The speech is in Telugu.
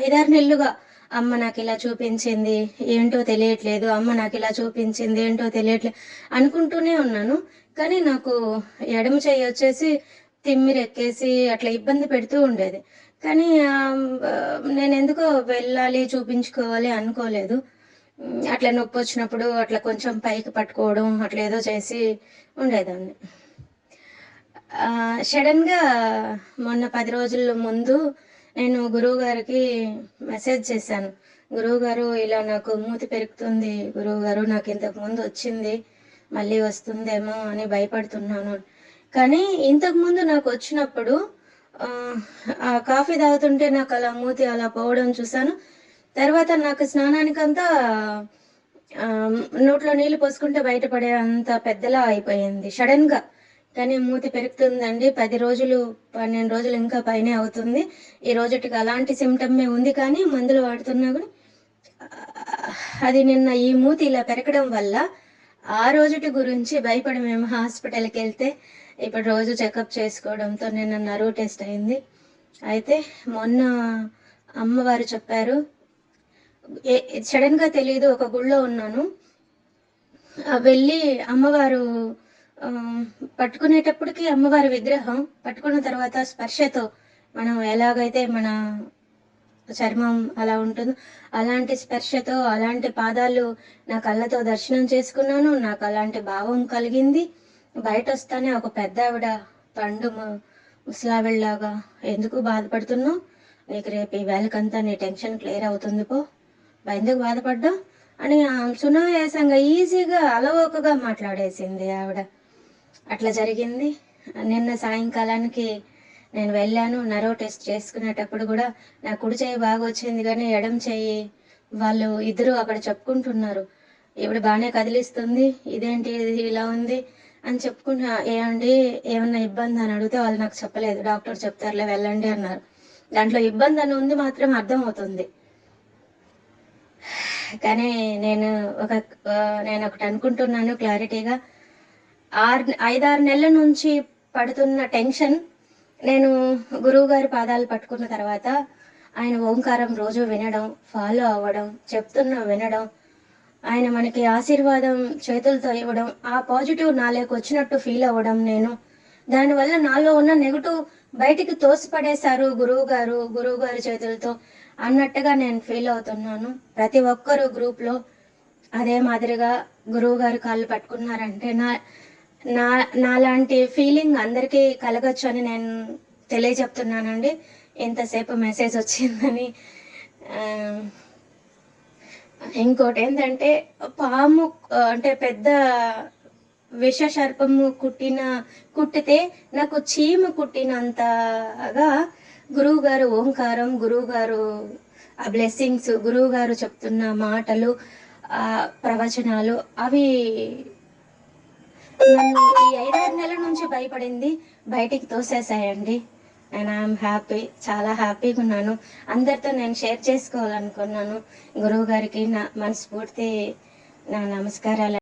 ఐదారు నెలలుగా అమ్మ నాకు ఇలా చూపించింది. ఏంటో తెలియట్లేదు. అమ్మ నాకు ఇలా చూపించింది. ఏంటో తెలియట్లేదు అనుకుంటూనే ఉన్నాను. కానీ నాకు ఎడమ చెయ్యి వచ్చేసి తిమ్మిరెక్కేసి అట్లా ఇబ్బంది పెడుతూ ఉండేది. కానీ నేను ఎందుకో వెళ్ళాలి చూపించుకోవాలి అనుకోలేదు. అట్లా నొప్పి వచ్చినప్పుడు అట్లా కొంచెం పైకి పట్టుకోవడం అట్లా ఏదో చేసి ఉండేదాన్ని. సడన్గా మొన్న పది రోజుల ముందు నేను గురువు గారికి మెసేజ్ చేశాను. గురువు గారు ఇలా నాకు మూతి పెరుగుతుంది. గురువు గారు నాకు ఇంతకు ముందు వచ్చింది. మళ్ళీ వస్తుందేమో అని భయపడుతున్నాను. కానీ ఇంతకు ముందు నాకు వచ్చినప్పుడు ఆ, కాఫీ తాగుతుంటే నాకు అలా మూతి అలా పోవడం చూశాను. తర్వాత నాకు స్నానానికంతా నోట్లో నీళ్ళు పోసుకుంటే బయటపడే అంత పెద్దలా అయిపోయింది. సడన్గా కానీ మూతి పెరుగుతుందండి. పది రోజులు పన్నెండు రోజులు ఇంకా పైనే అవుతుంది. ఈ రోజుటికి అలాంటి సిమ్టమే ఉంది కానీ మందులు వాడుతున్నా కూడా అది నిన్న ఈ మూతి ఇలా పెరగడం వల్ల ఆ రోజుటి గురించి భయపడి మేము హాస్పిటల్కి వెళ్తే ఇప్పుడు రోజు చెకప్ చేసుకోవడంతో నిన్న నరువు టెస్ట్ అయింది. అయితే మొన్న అమ్మవారు చెప్పారు సడన్గా తెలియదు ఒక గుళ్ళో ఉన్నాను. వెళ్ళి అమ్మవారు పట్టుకునేటప్పటికి అమ్మవారి విగ్రహం పట్టుకున్న తర్వాత స్పర్శతో మనం ఎలాగైతే మన చర్మం అలా ఉంటుందో అలాంటి స్పర్శతో అలాంటి పాదాలు నా కళ్ళతో దర్శనం చేసుకున్నాను నాకు అలాంటి భావం కలిగింది. బయట వస్తానే ఒక పెద్ద ఆవిడ పండు ముసలావిడలాగా ఎందుకు బాధపడుతున్నావు? నీకు రేపు ఈ వేళకంతా నీ టెన్షన్ క్లియర్ అవుతుంది పో. ఎందుకు బాధపడ్డా అని సునాయాసంగా ఈజీగా అలవోకగా మాట్లాడేసింది ఆవిడ. అట్లా జరిగింది. నిన్న సాయంకాలానికి నేను వెళ్ళాను. నరో టెస్ట్ చేసుకునేటప్పుడు కూడా నా కుడి చేయి బాగా వచ్చింది కానీ ఎడం చెయ్యి వాళ్ళు ఇద్దరు అక్కడ చెప్పుకుంటున్నారు. ఇప్పుడు బాగానే కదిలిస్తుంది. ఇదేంటి? ఇది ఇలా ఉంది అని చెప్పుకుంటా ఏమండి ఏమన్నా ఇబ్బంది అని అడిగితే వాళ్ళు నాకు చెప్పలేదు. డాక్టర్ చెప్తారులే వెళ్ళండి అన్నారు. దాంట్లో ఇబ్బంది అని ఉంది మాత్రం అర్థమవుతుంది. కానీ నేను ఒక నేను ఒకటి అనుకుంటున్నాను క్లారిటీగా. ఆరు ఐదారు నెలల నుంచి పడుతున్న టెన్షన్ నేను గురువు గారి పాదాలు పట్టుకున్న తర్వాత ఆయన ఓంకారం రోజు వినడం ఫాలో అవ్వడం చెప్తున్న వినడం ఆయన మనకి ఆశీర్వాదం చేతులతో ఇవ్వడం ఆ పాజిటివ్ నాలోకి వచ్చినట్టు ఫీల్ అవ్వడం నేను. దానివల్ల నాలో ఉన్న నెగటివ్ బయటికి తోసిపడేశారు గురువు గారు గురువు గారి చేతులతో అన్నట్టుగా నేను ఫీల్ అవుతున్నాను. ప్రతి ఒక్కరు గ్రూప్లో అదే మాదిరిగా గురువు గారు కాళ్ళు పట్టుకున్నారంటే నా నా నాలాంటి ఫీలింగ్ అందరికీ కలగచ్చు అని నేను తెలియజెప్తున్నానండి. ఎంతసేపు మెసేజ్ వచ్చిందని. ఇంకోటి ఏంటంటే పాము అంటే పెద్ద విష సర్పము కుట్టిన కుట్టితే నాకు చీమ కుట్టినంతగా గురువు గారు ఓంకారం గురువు గారు ఆ బ్లెస్సింగ్స్ గురువు గారు చెప్తున్న మాటలు ప్రవచనాలు అవి నన్ను ఈ ఐదారు నెలల నుంచి భయపడింది. బయటికి తోసేసాయండి అండ్ ఐఎమ్ హ్యాపీ చాలా హ్యాపీగా ఉన్నాను. అందరితో నేను షేర్ చేసుకోవాలనుకున్నాను. గురువు గారికి నా మనస్ఫూర్తి నా నమస్కారాలు